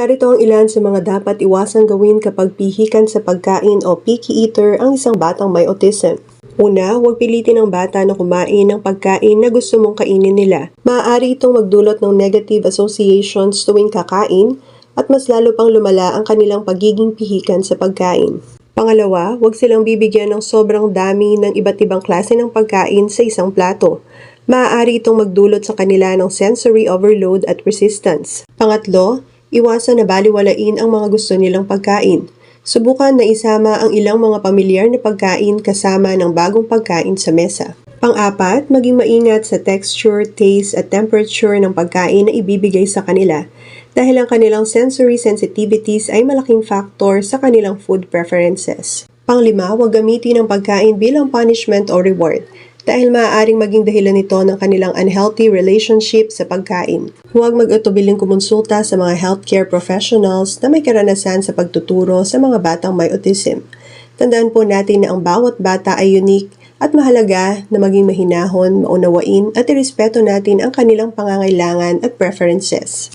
Narito ang ilan sa mga dapat iwasang gawin kapag pihikan sa pagkain o picky eater ang isang batang may autism. Una, huwag pilitin ang bata na kumain ng pagkain na gusto mong kainin nila. Maaari itong magdulot ng negative associations tuwing kakain at mas lalo pang lumala ang kanilang pagiging pihikan sa pagkain. Pangalawa, huwag silang bibigyan ng sobrang dami ng iba't ibang klase ng pagkain sa isang plato. Maaari itong magdulot sa kanila ng sensory overload at resistance. Pangatlo, iwasan na baliwalain ang mga gusto nilang pagkain. Subukan na isama ang ilang mga pamilyar na pagkain kasama ng bagong pagkain sa mesa. Pang-apat, maging maingat sa texture, taste at temperature ng pagkain na ibibigay sa kanila dahil ang kanilang sensory sensitivities ay malaking factor sa kanilang food preferences. Panglima, huwag gamitin ang pagkain bilang punishment o reward dahil maaaring maging dahilan nito ng kanilang unhealthy relationship sa pagkain. Huwag mag-utubiling kumonsulta sa mga healthcare professionals na may karanasan sa pagtuturo sa mga batang may autism. Tandaan po natin na ang bawat bata ay unique at mahalaga na maging mahinahon, maunawain at irespeto natin ang kanilang pangangailangan at preferences.